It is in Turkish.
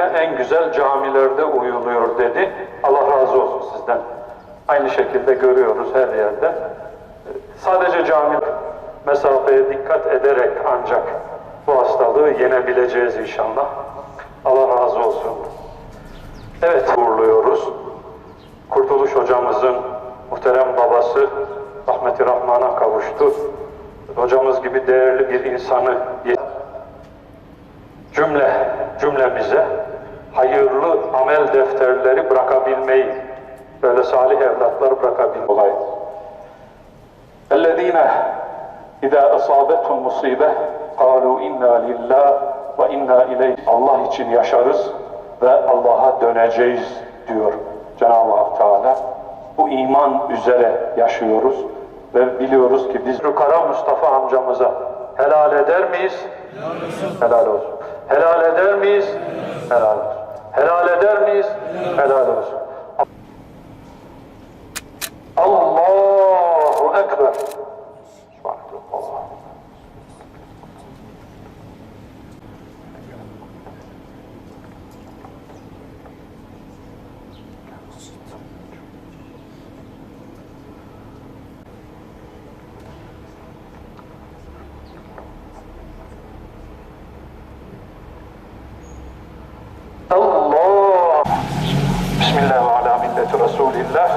en güzel camilerde uyuluyor dedi. Allah razı olsun sizden. Aynı şekilde görüyoruz her yerde. Sadece cami mesafeye dikkat ederek ancak bu hastalığı yenebileceğiz inşallah. Allah razı olsun. Evet uğurluyoruz. Kurtuluş hocamızın muhterem babası rahmeti rahmana kavuştu. Hocamız gibi değerli bir insanı cümle cümlemize hayırlı amel defterleri bırakabilmeyi böyle salih evlatlar bırakabilmeyi olay. اَلَّذ۪ينَ اِذَا أَصَابَتْهُمْ مُصِيبَةً قَالُوا اِنَّا لِلّٰهِ وَاِنَّا اِلَيْهِ Allah için yaşarız ve Allah'a döneceğiz diyor Cenab-ı Hak Teala. Bu iman üzere yaşıyoruz ve biliyoruz ki biz Kara Mustafa amcamıza helal eder miyiz? Helal olsun. Helal eder miyiz? Helal olsun. Helal eder miyiz? Helal olsun. Allahu Ekber. Subhanallah. Allah. Bismillah ve ala milleti Resulillah.